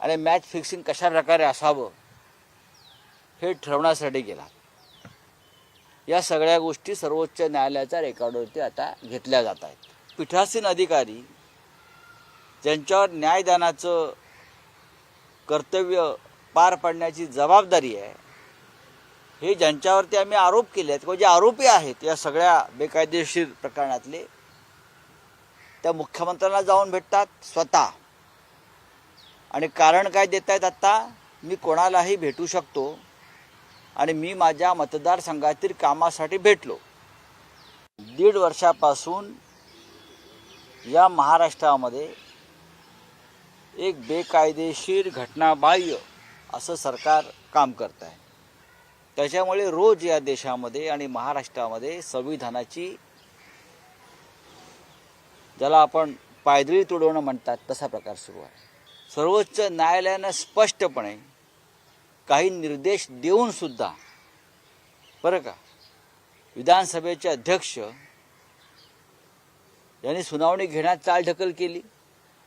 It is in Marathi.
आणि मॅच फिक्सिंग कशा प्रकारे असावं हे ठरवण्यासाठी गेला. या सगळ्या गोष्टी सर्वोच्च न्यायालयाच्या रेकॉर्डवरती आता घेतल्या जात आहेत. पीठासीन अधिकारी ज्यांच्यावर न्यायदानाचं कर्तव्य पार पाडण्याची जबाबदारी आहे हे ज्यांच्यावरती आम्ही आरोप केले आहेत किंवा जे आरोपी आहेत या सगळ्या बेकायदेशीर प्रकरणातले त्या मुख्यमंत्र्यांना जाऊन भेटतात स्वतः. आणि कारण काय देत आहेत आत्ता? मी कोणालाही भेटू शकतो आणि मी माझ्या मतदारसंघातील कामासाठी भेटलो. दीड वर्षापासून या महाराष्ट्रामध्ये एक बेकायदेशीर घटनाबाह्य असं सरकार काम करत आहे त्याच्यामुळे रोज या देशामध्ये आणि महाराष्ट्रामध्ये संविधानाची ज्याला आपण पायदळी तुडवणं म्हणतात तसा प्रकार सुरू आहे. सर्वोच्च न्यायालयानं स्पष्टपणे काही निर्देश देऊन सुद्धा बरं का विधानसभेचे अध्यक्ष यांनी सुनावणी घेण्यात चालढकल केली.